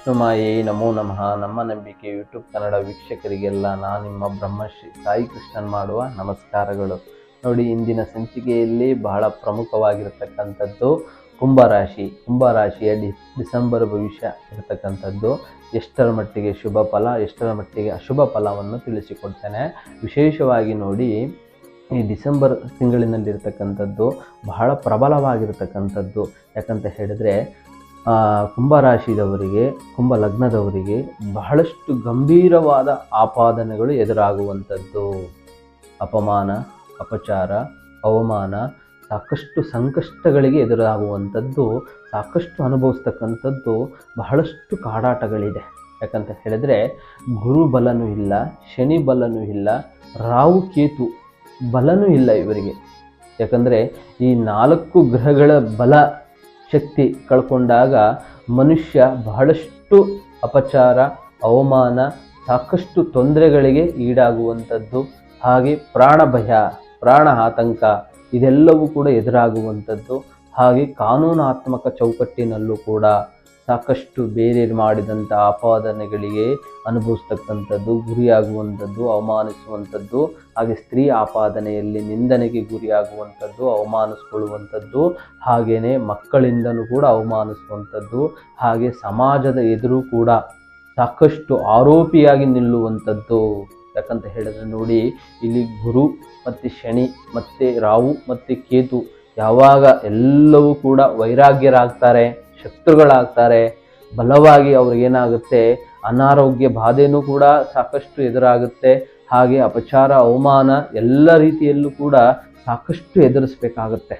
ವಿಷ್ಣು ಮಾಯೇ, ನಮೋ ನಮಃ. ನಮ್ಮ ನಂಬಿಕೆ ಯೂಟ್ಯೂಬ್ ಕನ್ನಡ ವೀಕ್ಷಕರಿಗೆಲ್ಲ ನಾನು ನಿಮ್ಮ ಬ್ರಹ್ಮಶ್ರೀ ಸಾಯಿ ಕೃಷ್ಣನ್ ಮಾಡುವ ನಮಸ್ಕಾರಗಳು. ನೋಡಿ, ಇಂದಿನ ಸಂಚಿಕೆಯಲ್ಲಿ ಬಹಳ ಪ್ರಮುಖವಾಗಿರತಕ್ಕಂಥದ್ದು ಕುಂಭರಾಶಿ. ಕುಂಭರಾಶಿಯ ಡಿ, ಡಿಸೆಂಬರ್ ಭವಿಷ್ಯ ಇರತಕ್ಕಂಥದ್ದು. ಎಷ್ಟರ ಮಟ್ಟಿಗೆ ಶುಭ ಫಲ, ಎಷ್ಟರ ಮಟ್ಟಿಗೆ ಅಶುಭ ಫಲವನ್ನು ತಿಳಿಸಿಕೊಡ್ತೇನೆ. ವಿಶೇಷವಾಗಿ ನೋಡಿ, ಈ ಡಿಸೆಂಬರ್ ತಿಂಗಳಿನಲ್ಲಿರ್ತಕ್ಕಂಥದ್ದು ಬಹಳ ಪ್ರಬಲವಾಗಿರ್ತಕ್ಕಂಥದ್ದು. ಯಾಕಂತ ಹೇಳಿದರೆ ಕುಂಭರಾಶಿದವರಿಗೆ ಕುಂಭ ಲಗ್ನದವರಿಗೆ ಬಹಳಷ್ಟು ಗಂಭೀರವಾದ ಆಪಾದನೆಗಳು ಎದುರಾಗುವಂಥದ್ದು. ಅಪಮಾನ, ಅಪಚಾರ, ಅವಮಾನ ಸಾಕಷ್ಟು ಸಂಕಷ್ಟಗಳಿಗೆ ಎದುರಾಗುವಂಥದ್ದು, ಸಾಕಷ್ಟು ಅನುಭವಿಸ್ತಕ್ಕಂಥದ್ದು ಬಹಳಷ್ಟು ಕಾಡಾಟಗಳಿದೆ. ಯಾಕಂತ ಹೇಳಿದರೆ, ಗುರು ಬಲನೂ ಇಲ್ಲ, ಶನಿ ಬಲನೂ ಇಲ್ಲ, ರಾಹು ಕೇತು ಬಲನೂ ಇಲ್ಲ ಇವರಿಗೆ. ಯಾಕಂದರೆ ಈ ನಾಲ್ಕು ಗ್ರಹಗಳ ಬಲ ಶಕ್ತಿ ಕಳ್ಕೊಂಡಾಗ ಮನುಷ್ಯ ಬಹಳಷ್ಟು ಅಪಚಾರ, ಅವಮಾನ, ಸಾಕಷ್ಟು ತೊಂದರೆಗಳಿಗೆ ಈಡಾಗುವಂಥದ್ದು. ಹಾಗೆ ಪ್ರಾಣ ಭಯ ಪ್ರಾಣ ಆತಂಕ ಇದೆಲ್ಲವೂ ಕೂಡ ಎದುರಾಗುವಂಥದ್ದು. ಹಾಗೆ ಕಾನೂನಾತ್ಮಕ ಚೌಕಟ್ಟಿನಲ್ಲೂ ಕೂಡ ಸಾಕಷ್ಟು ಬೇರೆ ಮಾಡಿದಂಥ ಆಪಾದನೆಗಳಿಗೆ ಅನುಭವಿಸ್ತಕ್ಕಂಥದ್ದು, ಗುರಿಯಾಗುವಂಥದ್ದು, ಅವಮಾನಿಸುವಂಥದ್ದು, ಹಾಗೆ ಸ್ತ್ರೀ ಆಪಾದನೆಯಲ್ಲಿ ನಿಂದನೆಗೆ ಗುರಿಯಾಗುವಂಥದ್ದು, ಅವಮಾನಿಸ್ಕೊಳ್ಳುವಂಥದ್ದು ಹಾಗೆಯೇ ಮಕ್ಕಳಿಂದಲೂ ಕೂಡ ಅವಮಾನಿಸುವಂಥದ್ದು, ಹಾಗೆ ಸಮಾಜದ ಎದುರು ಕೂಡ ಸಾಕಷ್ಟು ಆರೋಪಿಯಾಗಿ ನಿಲ್ಲುವಂಥದ್ದು. ಯಾಕಂತ ಹೇಳಿದ್ರೆ ನೋಡಿ, ಇಲ್ಲಿ ಗುರು ಮತ್ತು ಶನಿ ಮತ್ತು ರಾಹು ಮತ್ತು ಕೇತು ಯಾವಾಗ ಎಲ್ಲವೂ ಕೂಡ ವೈರಾಗ್ಯರಾಗ್ತಾರೆ. ಶತ್ರುಗಳಾಗ್ತಾರೆ, ಬಲವಾಗಿ ಅವ್ರಿಗೇನಾಗುತ್ತೆ ಅನಾರೋಗ್ಯ ಬಾಧೆನೂ ಕೂಡ ಸಾಕಷ್ಟು ಎದುರಾಗುತ್ತೆ. ಹಾಗೆ ಅಪಚಾರ, ಅವಮಾನ ಎಲ್ಲ ರೀತಿಯಲ್ಲೂ ಕೂಡ ಸಾಕಷ್ಟು ಎದುರಿಸ್ಬೇಕಾಗುತ್ತೆ.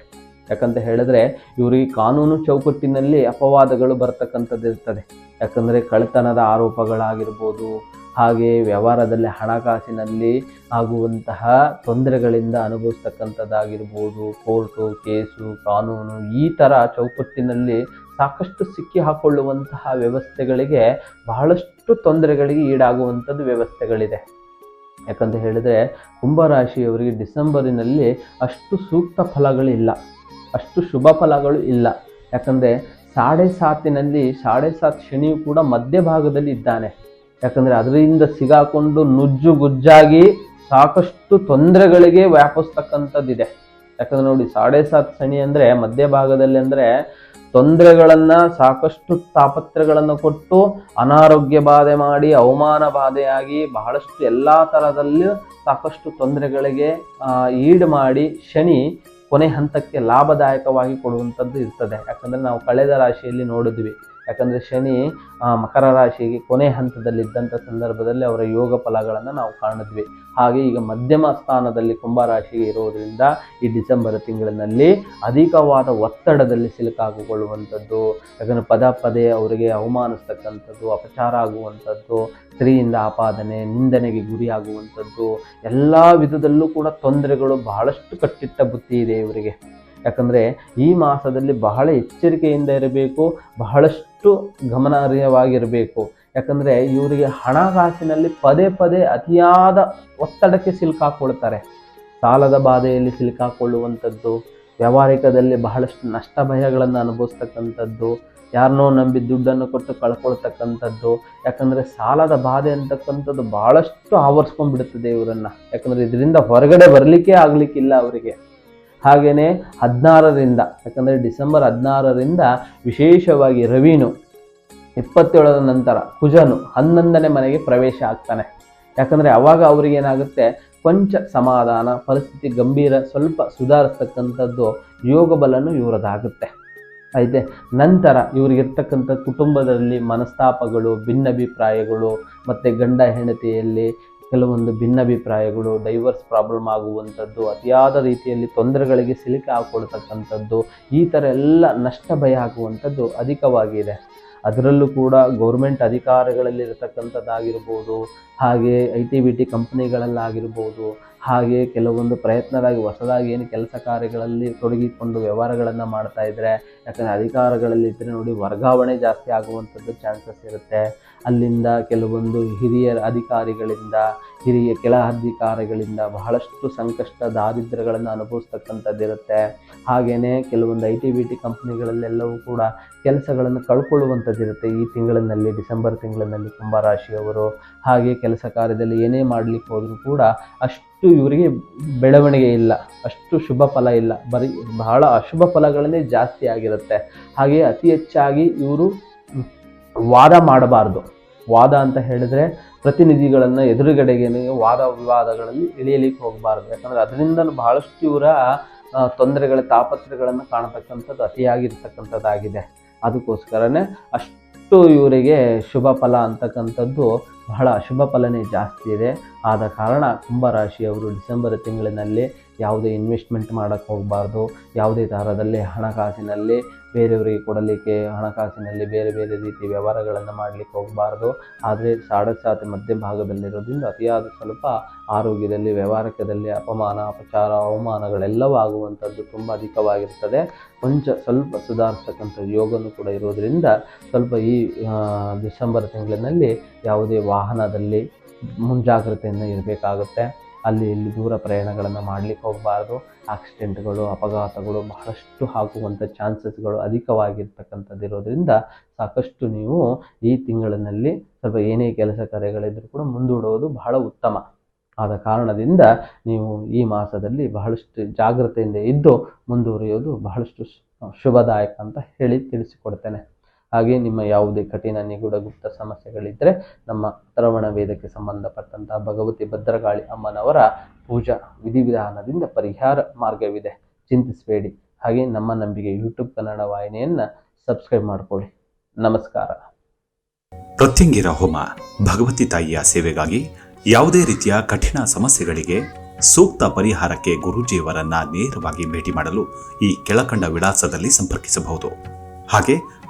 ಯಾಕಂತ ಹೇಳಿದ್ರೆ ಇವರಿಗೆ ಕಾನೂನು ಚೌಕಟ್ಟಿನಲ್ಲಿ ಅಪವಾದಗಳು ಬರ್ತಕ್ಕಂಥದ್ದು ಇರ್ತದೆ. ಯಾಕಂದರೆ ಕಳ್ಳತನದ ಆರೋಪಗಳಾಗಿರ್ಬೋದು, ಹಾಗೆ ವ್ಯವಹಾರದಲ್ಲಿ ಹಣಕಾಸಿನಲ್ಲಿ ಆಗುವಂತಹ ತೊಂದರೆಗಳಿಂದ ಅನುಭವಿಸ್ತಕ್ಕಂಥದ್ದಾಗಿರ್ಬೋದು, ಕೋರ್ಟು, ಕೇಸು, ಕಾನೂನು ಈ ಥರ ಚೌಕಟ್ಟಿನಲ್ಲಿ ಸಾಕಷ್ಟು ಸಿಕ್ಕಿ ಹಾಕೊಳ್ಳುವಂತಹ ವ್ಯವಸ್ಥೆಗಳಿಗೆ ಬಹಳಷ್ಟು ತೊಂದರೆಗಳಿಗೆ ಈಡಾಗುವಂಥದ್ದು ವ್ಯವಸ್ಥೆಗಳಿದೆ. ಯಾಕಂತ ಹೇಳಿದರೆ ಕುಂಭರಾಶಿಯವರಿಗೆ ಡಿಸೆಂಬರಿನಲ್ಲಿ ಅಷ್ಟು ಸೂಕ್ತ ಫಲಗಳಿಲ್ಲ. ಅಷ್ಟು ಶುಭ ಫಲಗಳು ಇಲ್ಲ. ಯಾಕಂದರೆ ಸಾಡೆ ಸಾತಿನಲ್ಲಿ, ಸಾಡೆ ಸಾತ್ ಶನಿಯು ಕೂಡ ಮಧ್ಯಭಾಗದಲ್ಲಿ ಇದ್ದಾನೆ. ಯಾಕಂದರೆ ಅದರಿಂದ ಸಿಗಾಕೊಂಡು ನುಜ್ಜು ಗುಜ್ಜಾಗಿ ಸಾಕಷ್ಟು ತೊಂದರೆಗಳಿಗೆ ವ್ಯಾಪಿಸ್ತಕ್ಕಂಥದ್ದಿದೆ. ಯಾಕಂದ್ರೆ ನೋಡಿ, ಸಾಡೆ ಸಾತ್ ಶನಿ ಅಂದರೆ ಮಧ್ಯಭಾಗದಲ್ಲಿ ಅಂದ್ರೆ ತೊಂದರೆಗಳನ್ನು ಸಾಕಷ್ಟು ತಾಪತ್ರಗಳನ್ನು ಕೊಟ್ಟು ಅನಾರೋಗ್ಯ ಬಾಧೆ ಮಾಡಿ, ಅವಮಾನ ಬಾಧೆಯಾಗಿ ಬಹಳಷ್ಟು ಎಲ್ಲ ತರದಲ್ಲೂ ಸಾಕಷ್ಟು ತೊಂದರೆಗಳಿಗೆ ಈಡು ಮಾಡಿ ಶನಿ ಕೊನೆ ಹಂತಕ್ಕೆ ಲಾಭದಾಯಕವಾಗಿ ಕೊಡುವಂಥದ್ದು ಇರ್ತದೆ. ಯಾಕಂದ್ರೆ ನಾವು ಕಳೆದ ರಾಶಿಯಲ್ಲಿ ನೋಡಿದ್ವಿ. ಯಾಕಂದರೆ ಶನಿ ಮಕರ ರಾಶಿಗೆ ಕೊನೆ ಹಂತದಲ್ಲಿದ್ದಂಥ ಸಂದರ್ಭದಲ್ಲಿ ಅವರ ಯೋಗ ಫಲಗಳನ್ನು ನಾವು ಕಾಣಿದ್ವಿ. ಹಾಗೆ ಈಗ ಮಧ್ಯಮ ಸ್ಥಾನದಲ್ಲಿ ಕುಂಭರಾಶಿಗೆ ಇರೋದ್ರಿಂದ ಈ ಡಿಸೆಂಬರ್ ತಿಂಗಳಿನಲ್ಲಿ ಅಧಿಕವಾದ ಒತ್ತಡದಲ್ಲಿ ಸಿಲುಕಾಗಿಕೊಳ್ಳುವಂಥದ್ದು ಯಾಕಂದರೆ ಪದ ಪದೇ ಅವರಿಗೆ ಅವಮಾನಿಸ್ತಕ್ಕಂಥದ್ದು, ಅಪಚಾರ ಆಗುವಂಥದ್ದು, ಸ್ತ್ರೀಯಿಂದ ಆಪಾದನೆ, ನಿಂದನೆಗೆ ಗುರಿಯಾಗುವಂಥದ್ದು, ಎಲ್ಲ ವಿಧದಲ್ಲೂ ಕೂಡ ತೊಂದರೆಗಳು ಬಹಳಷ್ಟು ಕಟ್ಟಿಟ್ಟ ಬುತ್ತಿ ಇದೆ ಇವರಿಗೆ. ಯಾಕಂದರೆ ಈ ಮಾಸದಲ್ಲಿ ಬಹಳ ಎಚ್ಚರಿಕೆಯಿಂದ ಇರಬೇಕು, ಬಹಳಷ್ಟು ಗಮನಾರ್ಹವಾಗಿರಬೇಕು. ಯಾಕಂದರೆ ಇವರಿಗೆ ಹಣಕಾಸಿನಲ್ಲಿ ಪದೇ ಪದೇ ಅತಿಯಾದ ಒತ್ತಡಕ್ಕೆ ಸಿಲುಕಾಕೊಳ್ತಾರೆ ಸಾಲದ ಬಾಧೆಯಲ್ಲಿ ಸಿಲುಕಾಕೊಳ್ಳುವಂಥದ್ದು ವ್ಯಾವಹಾರಿಕದಲ್ಲಿ ಬಹಳಷ್ಟು ನಷ್ಟ ಭಯಗಳನ್ನು ಅನುಭವಿಸ್ತಕ್ಕಂಥದ್ದು ಯಾರನ್ನೋ ನಂಬಿ ದುಡ್ಡನ್ನು ಕೊಟ್ಟು ಕಳ್ಕೊಳ್ತಕ್ಕಂಥದ್ದು. ಯಾಕಂದರೆ ಸಾಲದ ಬಾಧೆ ಅಂತಕ್ಕಂಥದ್ದು ಭಾಳಷ್ಟು ಆವರಿಸ್ಕೊಂಡ್ಬಿಡುತ್ತದೆ ಇವರನ್ನು. ಯಾಕಂದರೆ ಇದರಿಂದ ಹೊರಗಡೆ ಬರಲಿಕ್ಕೆ ಆಗಲಿಕ್ಕಿಲ್ಲ ಅವರಿಗೆ. ಹಾಗೆಯೇ ಹದಿನಾರರಿಂದ, ಯಾಕಂದರೆ ಡಿಸೆಂಬರ್ ಹದಿನಾರರಿಂದ ವಿಶೇಷವಾಗಿ ರವೀನು ಇಪ್ಪತ್ತೇಳರ ನಂತರ ಕುಜನು ಹನ್ನೊಂದನೇ ಮನೆಗೆ ಪ್ರವೇಶ ಆಗ್ತಾನೆ. ಯಾಕಂದರೆ ಅವಾಗ ಅವರಿಗೇನಾಗುತ್ತೆ? ಕೊಂಚ ಸಮಾಧಾನ, ಪರಿಸ್ಥಿತಿ ಗಂಭೀರ, ಸ್ವಲ್ಪ ಸುಧಾರಿಸ್ತಕ್ಕಂಥದ್ದು ಯೋಗ ಬಲನು ಇವರದಾಗುತ್ತೆ. ಐತೆ ನಂತರ ಇವರಿಗಿರ್ತಕ್ಕಂಥ ಕುಟುಂಬದಲ್ಲಿ ಮನಸ್ತಾಪಗಳು, ಭಿನ್ನಾಭಿಪ್ರಾಯಗಳು, ಮತ್ತು ಗಂಡ ಹೆಂಡತಿಯಲ್ಲಿ ಕೆಲವೊಂದು ಭಿನ್ನಾಭಿಪ್ರಾಯಗಳು ಡೈವರ್ಸ್ ಪ್ರಾಬ್ಲಮ್ ಆಗುವಂಥದ್ದು, ಅತಿಯಾದ ರೀತಿಯಲ್ಲಿ ತೊಂದರೆಗಳಿಗೆ ಸಿಲುಕಿ ಹಾಕೊಳ್ತಕ್ಕಂಥದ್ದು, ಈ ಥರ ಎಲ್ಲ ನಷ್ಟ ಭಯ ಆಗುವಂಥದ್ದು ಅಧಿಕವಾಗಿದೆ. ಅದರಲ್ಲೂ ಕೂಡ ಗೌರ್ಮೆಂಟ್ ಅಧಿಕಾರಿಗಳಲ್ಲಿ ಇರತಕ್ಕಂಥದ್ದಾಗಿರ್ಬೋದು ಹಾಗೆ ಐ ಟಿ ಬಿ ಟಿ ಕಂಪ್ನಿಗಳಲ್ಲಾಗಿರ್ಬೋದು, ಹಾಗೆ ಕೆಲವೊಂದು ಪ್ರಯತ್ನದಾಗಿ ಹೊಸದಾಗಿ ಏನು ಕೆಲಸ ಕಾರ್ಯಗಳಲ್ಲಿ ತೊಡಗಿಕೊಂಡು ವ್ಯವಹಾರಗಳನ್ನು ಮಾಡ್ತಾ ಇದ್ದರೆ ಯಾಕಂದರೆ ಅಧಿಕಾರಗಳಲ್ಲಿ ಇದ್ದರೆ ನೋಡಿ ವರ್ಗಾವಣೆ ಜಾಸ್ತಿ ಆಗುವಂಥದ್ದು ಚಾನ್ಸಸ್ ಇರುತ್ತೆ. ಅಲ್ಲಿಂದ ಕೆಲವೊಂದು ಹಿರಿಯ ಅಧಿಕಾರಿಗಳಿಂದ, ಹಿರಿಯ ಕೆಳ ಅಧಿಕಾರಿಗಳಿಂದ ಬಹಳಷ್ಟು ಸಂಕಷ್ಟ ದಾರಿದ್ರ್ಯಗಳನ್ನು ಅನುಭವಿಸ್ತಕ್ಕಂಥದ್ದಿರುತ್ತೆ ಹಾಗೆಯೇ ಕೆಲವೊಂದು ಐ ಟಿ, ಬಿ, ಟಿ ಕಂಪ್ನಿಗಳಲ್ಲೆಲ್ಲವೂ ಕೂಡ ಕೆಲಸಗಳನ್ನು ಕಳ್ಕೊಳ್ಳುವಂಥದ್ದಿರುತ್ತೆ ಈ ತಿಂಗಳಿನಲ್ಲಿ, ಡಿಸೆಂಬರ್ ತಿಂಗಳಿನಲ್ಲಿ ಕುಂಭರಾಶಿಯವರು. ಹಾಗೆ ಕೆಲಸ ಕಾರ್ಯದಲ್ಲಿ ಏನೇ ಮಾಡಲಿಕ್ಕೆ ಹೋದರೂ ಕೂಡ ಅಷ್ಟು ಇವರಿಗೆ ಬೆಳವಣಿಗೆ ಇಲ್ಲ, ಅಷ್ಟು ಶುಭ ಫಲ ಇಲ್ಲ. ಬರೀ ಬಹಳ ಅಶುಭ ಫಲಗಳನ್ನೇ ಜಾಸ್ತಿ ಆಗಿರುತ್ತೆ. ಹಾಗೆ ಅತಿ ಹೆಚ್ಚಾಗಿ ಇವರು ವಾದ ಮಾಡಬಾರ್ದು. ವಾದ ಅಂತ ಹೇಳಿದ್ರೆ ಪ್ರತಿನಿಧಿಗಳನ್ನು ಎದುರುಗಡೆಗೆ ವಾದ ವಿವಾದಗಳಲ್ಲಿ ಇಳಿಯಲಿಕ್ಕೆ ಹೋಗಬಾರ್ದು. ಯಾಕಂದರೆ ಅದರಿಂದ ಬಹಳಷ್ಟು ಇವರ ತೊಂದರೆಗಳ ತಾಪತ್ರಗಳನ್ನು ಕಾಣತಕ್ಕಂಥದ್ದು ಅತಿಯಾಗಿರ್ತಕ್ಕಂಥದ್ದಾಗಿದೆ. ಅದಕ್ಕೋಸ್ಕರನೇ ಅಷ್ಟು ಇವರಿಗೆ ಶುಭ ಫಲ ಅಂತಕ್ಕಂಥದ್ದು ಬಹಳ ಅಶುಭ ಫಲನೇ ಜಾಸ್ತಿ ಇದೆ. ಆದ ಕಾರಣ ಕುಂಭರಾಶಿಯವರು ಡಿಸೆಂಬರ್ ತಿಂಗಳಿನಲ್ಲಿ ಯಾವುದೇ ಇನ್ವೆಸ್ಟ್ಮೆಂಟ್ ಮಾಡೋಕ್ಕೆ ಹೋಗಬಾರ್ದು. ಯಾವುದೇ ಥರದಲ್ಲಿ ಹಣಕಾಸಿನಲ್ಲಿ ಬೇರೆಯವರಿಗೆ ಕೊಡಲಿಕ್ಕೆ, ಹಣಕಾಸಿನಲ್ಲಿ ಬೇರೆ ಬೇರೆ ರೀತಿ ವ್ಯವಹಾರಗಳನ್ನು ಮಾಡಲಿಕ್ಕೆ ಹೋಗಬಾರ್ದು. ಆದರೆ ಸಾಡಸಾತಿ ಮಧ್ಯಭಾಗದಲ್ಲಿರೋದ್ರಿಂದ ಅತಿಯಾದ ಸ್ವಲ್ಪ ಆರೋಗ್ಯದಲ್ಲಿ ವ್ಯವಹಾರಕದಲ್ಲಿ ಅಪಮಾನ, ಅಪಚಾರ ಅವಮಾನಗಳೆಲ್ಲವೂ ಆಗುವಂಥದ್ದು ತುಂಬ ಅಧಿಕವಾಗಿರ್ತದೆ. ಕೊಂಚ ಸ್ವಲ್ಪ ಸುಧಾರಿಸ್ತಕ್ಕಂಥ ಯೋಗನೂ ಕೂಡ ಇರೋದರಿಂದ ಸ್ವಲ್ಪ ಈ ಡಿಸೆಂಬರ್ ತಿಂಗಳಿನಲ್ಲಿ ಯಾವುದೇ ವಾಹನದಲ್ಲಿ ಮುಂಜಾಗ್ರತೆಯನ್ನು ಇರಬೇಕಾಗುತ್ತೆ. ಅಲ್ಲಿ ಇಲ್ಲಿ ದೂರ ಪ್ರಯಾಣಗಳನ್ನು ಮಾಡಲಿಕ್ಕೆ ಹೋಗಬಾರ್ದು. ಆಕ್ಸಿಡೆಂಟ್ಗಳು, ಅಪಘಾತಗಳು ಬಹಳಷ್ಟು ಹಾಕುವಂಥ ಚಾನ್ಸಸ್ಗಳು ಅಧಿಕವಾಗಿರ್ತಕ್ಕಂಥದ್ದು ಇರೋದ್ರಿಂದ ಸಾಕಷ್ಟು ನೀವು ಈ ತಿಂಗಳಿನಲ್ಲಿ ಸ್ವಲ್ಪ ಏನೇ ಕೆಲಸ ಕಾರ್ಯಗಳಿದ್ರೂ ಕೂಡ ಮುಂದೂಡುವುದು ಬಹಳ ಉತ್ತಮ. ಆದ ಕಾರಣದಿಂದ ನೀವು ಈ ಮಾಸದಲ್ಲಿ ಬಹಳಷ್ಟು ಜಾಗ್ರತೆಯಿಂದ ಇದ್ದು ಮುಂದುವರಿಯೋದು ಬಹಳಷ್ಟು ಶುಭದಾಯಕ ಅಂತ ಹೇಳಿ ತಿಳಿಸಿಕೊಡ್ತೇನೆ. ಹಾಗೆ ನಿಮ್ಮ ಯಾವುದೇ ಕಠಿಣ ನಿಗೂಢ ಗುಪ್ತ ಸಮಸ್ಯೆಗಳಿದ್ದರೆ ನಮ್ಮ ಶ್ರವಣ ವೇದಕ್ಕೆ ಸಂಬಂಧಪಟ್ಟಂತಹ ಭಗವತಿ ಭದ್ರಕಾಳಿ ಅಮ್ಮನವರ ಪೂಜಾ ವಿಧಿವಿಧಾನದಿಂದ ಪರಿಹಾರ ಮಾರ್ಗವಿದೆ. ಚಿಂತಿಸಬೇಡಿ. ಹಾಗೆ ನಮ್ಮ ನಂಬಿಕೆ ಯೂಟ್ಯೂಬ್ ಕನ್ನಡ ವಾಹಿನಿಯನ್ನು ಸಬ್ಸ್ಕ್ರೈಬ್ ಮಾಡಿಕೊಳ್ಳಿ. ನಮಸ್ಕಾರ. ಪ್ರತ್ಯಂಗಿರ ಹೋಮ ಭಗವತಿ ತಾಯಿಯ ಸೇವೆಗಾಗಿ ಯಾವುದೇ ರೀತಿಯ ಕಠಿಣ ಸಮಸ್ಯೆಗಳಿಗೆ ಸೂಕ್ತ ಪರಿಹಾರಕ್ಕೆ ಗುರೂಜಿಯವರನ್ನ ನೇರವಾಗಿ ಭೇಟಿ ಮಾಡಲು ಈ ಕೆಳಕಂಡ ವಿಳಾಸದಲ್ಲಿ ಸಂಪರ್ಕಿಸಬಹುದು. ಹಾಗೆ